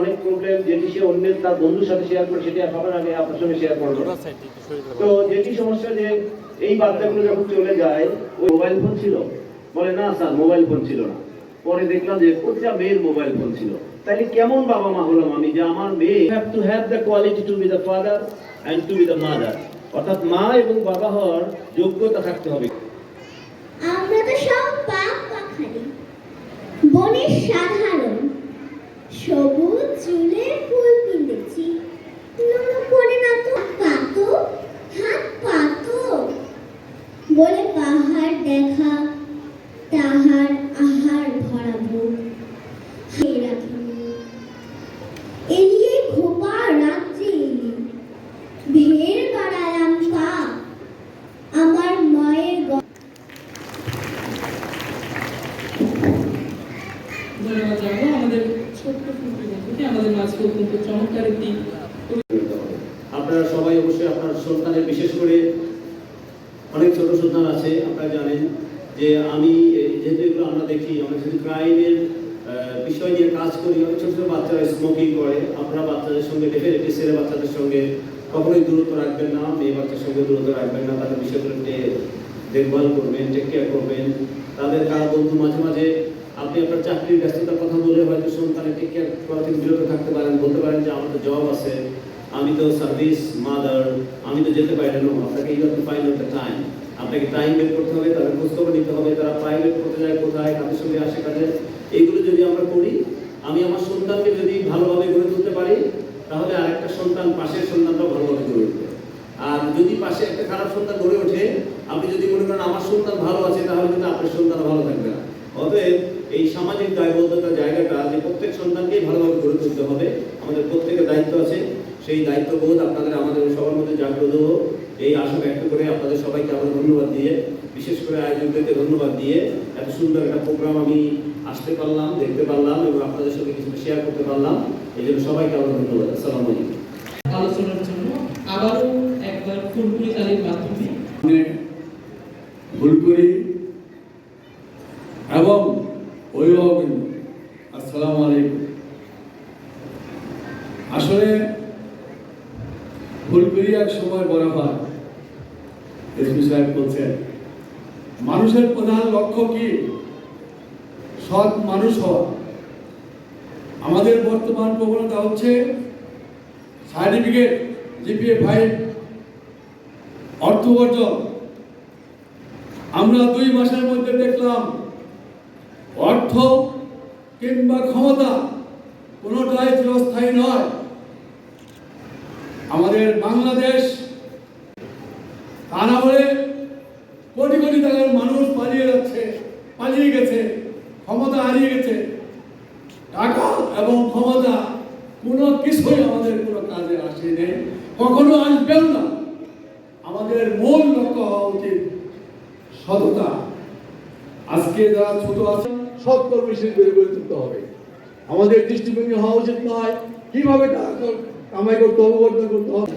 অনেক প্রবলেম যেটি সে অন্যের তার বন্ধুর সাথে শেয়ার করে সেটি সবার আগে আপনার সঙ্গে শেয়ার করল তো যেটি সমস্যা যে এই বাচ্চাগুলো যখন চলে যায় ওই মোবাইল ফোন ছিল। বলে না স্যার মোবাইল ফোন ছিল না। পরে দেখলাম যে প্রতিটা মেয়ের মোবাইল ফোন ছিল। তাহলে কেমন বাবা মা হলাম আমি যে আমার মেয়ে have to have the quality to be the father and to be the mother অর্থাৎ মা এবং বাবা হওয়ার যোগ্যতা থাকতে হবে। আমরা তো সব পাক পাখালি বনের সাধারণ সবুজ চুলের ফুল বিশেষ করে অনেক ছোট সন্তান আছে, আপনারা জানেন যে আমি, যেহেতু এগুলো আমরা দেখি আমরা যদি ক্রাইমের বিষয় নিয়ে কাজ করি, অনেক ছোট ছোট বাচ্চারা স্মোকিং করে, আপনারা বাচ্চাদের সঙ্গে ডেফিনেটলি ছেলে বাচ্চাদের সঙ্গে কখনোই দূরত্ব রাখবেন না, মেয়ে বাচ্চার সঙ্গে দূরত্ব রাখবেন না, তাদের বিষয়গুলো টে- দেখভাল করবেন টেক কেয়ার করবেন, তাদের কার বন্ধু মাঝে মাঝে আপনি আপনার চাকরির ব্যস্ততার কথা বলে হয়তো সন্তানের টেক কেয়ার করা থেকে বিরত থাকতে পারেন, বলতে পারেন যে আমার তো জব আছে আমি তো সার্ভিস মাদার আমি তো যেতে পারি না আপনাকে you to find out the time আপনাকে টাইম বের করতে হবে তাদের খোঁজখবর নিতে হবে, তারা প্রাইভেট করতে যায় কোথায় কাদের সঙ্গে আসে কাজে এইগুলো যদি আমরা করি, আমি আমার সন্তানকে যদি ভালোভাবে গড়ে তুলতে পারি, তাহলে আর একটা সন্তান, পাশের সন্তানটাও ভালোভাবে গড়ে উঠবে। আর যদি পাশে একটা খারাপ সন্তান গড়ে ওঠে, আপনি যদি মনে করেন আমার সন্তান ভালো আছে, তাহলে কিন্তু আপনার সন্তান ভালো থাকবে না। অতএব এই সামাজিক দায়বদ্ধতার জায়গাটা যে প্রত্যেক সন্তানকেই ভালোভাবে গড়ে তুলতে হবে, আমাদের প্রত্যেকের দায়িত্ব আছে। সেই দায়িত্ববোধ আপনাদের আমাদের সবার মধ্যে জাগ্রত হোক। এই আশা ব্যক্ত করে আপনাদের সবাইকে আমরা ধন্যবাদ দিয়ে বিশেষ করে আয়োজকদেরকে ধন্যবাদ দিয়ে এত সুন্দর একটা প্রোগ্রাম আমি আসতে পারলাম দেখতে পারলাম এবং আপনাদের সাথে কিছু শেয়ার করতে পারলাম। এই জন্য সবাইকে আমরা ধন্যবাদ। আসসালামু আলাইকুম। আলোচনার জন্য আবারও একবার ফুলপুরি তালির মাধ্যমে করি এবং অভিভাবক আসসালামু আলাইকুম। আসলে ফুলপুরি এক সময় বড় হয় এসপি সাহেব বলছেন, মানুষের প্রধান লক্ষ্য কি? সৎ মানুষ হওয়া। আমাদের বর্তমান প্রবণতা হচ্ছে সার্টিফিকেট, জিপিএ ফাইভ অর্থ উপার্জন। আমরা দুই মাসের মধ্যে দেখলাম অর্থ কিংবা ক্ষমতা কোনোটাই চিরস্থায়ী নয়। আমাদের বাংলাদেশ, তা না হলে কোটি কোটি টাকার মানুষ পালিয়ে যাচ্ছে, পালিয়ে গেছে, ক্ষমতা হারিয়ে গেছে। টাকা এবং ক্ষমতা কোনো কিছুই আমাদের কোনো কাজে আসেনি কখনো আসবেও না। আমাদের মূল লক্ষ্য হওয়া উচিত সততা। আজকে যারা ছোট আছে, সৎ কর্মশীল করে তুলতে হবে। আমাদের দৃষ্টিভঙ্গি হওয়া উচিত নয়। কীভাবে টাকা কামাই করতে হবে উপার্জন করতে হবে।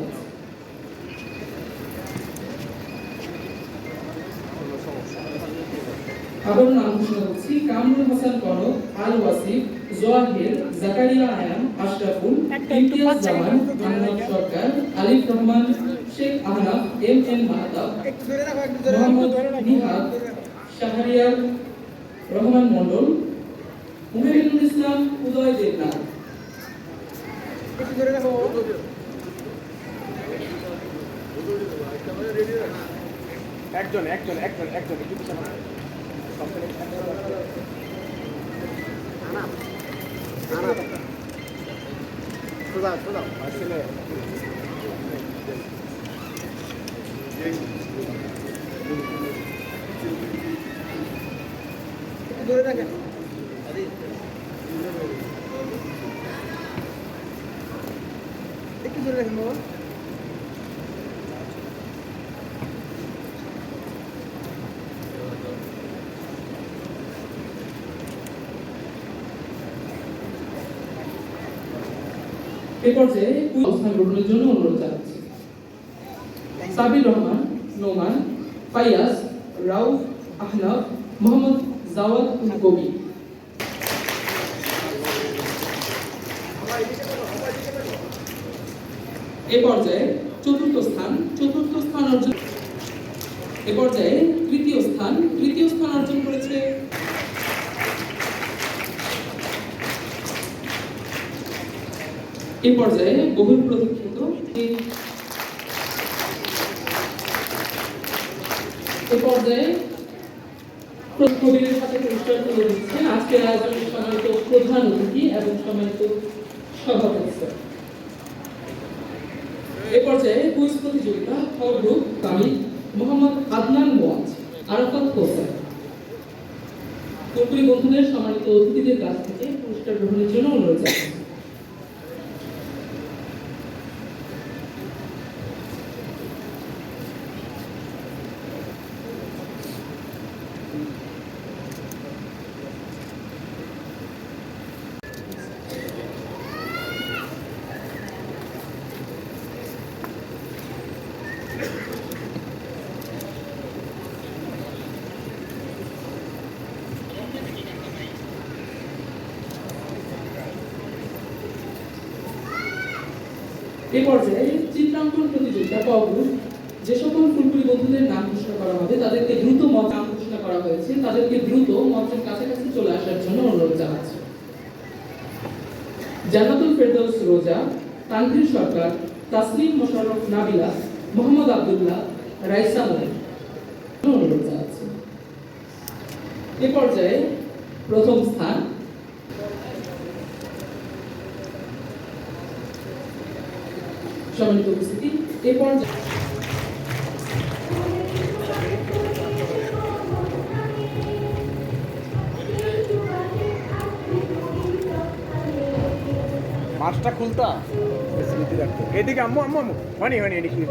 আবার নাম কামরুল হাসান কনক আল ওয়াসিফ জোয়াহির জাকারিয়া আয়াম আশরাফুল ইমতিয়াজ জামান আহমদ সরকার আলিফ রহমান শেখ আহনাফ এম এম মাহতাব মোহাম্মদ নিহাদ শাহরিয়ার রহমান মন্ডল মুহিবুল ইসলাম উদয় দেবনাথ। একজন একজন একজন একজন একটু পিছনে আসুন। আনা আনা সোজা সোজা আসলে একটু ধরে রাখেন অবস্থান গ্রহণের জন্য সাবির রহমান নোমান ফাইয়াজ রাউফ আহনাফ মোহাম্মদ জাওয়াদ কবি এ পর্যায়ে চতুর্থ স্থান চতুর্থ স্থান অর্জন এ পর্যায়ে তৃতীয় স্থান তৃতীয় স্থান অর্জন করেছে এ পর্যায়ে বহুল প্রতীক্ষিত এ পর্যায়ে কবিরের সাথে পুরস্কার তুলে দিচ্ছেন আজকের আয়োজনের সম্মানিত প্রধান অতিথি এবং সম্মানিত সভাপতি। পর্যায়ে কুইজ প্রতিযোগিতা খ গ্রুপ কামি মোহাম্মদ আদনান ওয়াজ, আরাফাত হোসেন। কর্মী বন্ধুদের সম্মানিত অতিথিদের কাছ থেকে পুরস্কার গ্রহণের জন্য অনুরোধ জানাচ্ছি এ পর্যায়ে চিত্রাঙ্কন প্রতিযোগিতা পর্ব, যে সকল ফুলপুরি বন্ধুদের নাম ঘোষণা করা হবে, তাদেরকে দ্রুত নাম ঘোষণা করা হয়েছে। তাদেরকে দ্রুত মঞ্চের কাছাকাছি চলে আসার জন্য অনুরোধ জানাচ্ছি। জান্নাতুল ফেরদৌস রোজা, তানভীর সরকার, তাসলিম মোশাররফ নাবিলা, মোহাম্মদ আব্দুল্লাহ, রাইসা মনির অনুরোধ জানাচ্ছি। এ পর্যায়ে প্রথম স্থান সম্মানিত উপস্থিতি। এরপর মাছটা খুলতা? স্মৃতি রাখতো এদিকে আম্মু আম্মু আম্মু। হয়নি হয়নি এদিকে।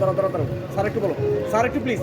তারা তারা তারা স্যার একটু বলো। স্যার একটু প্লিজ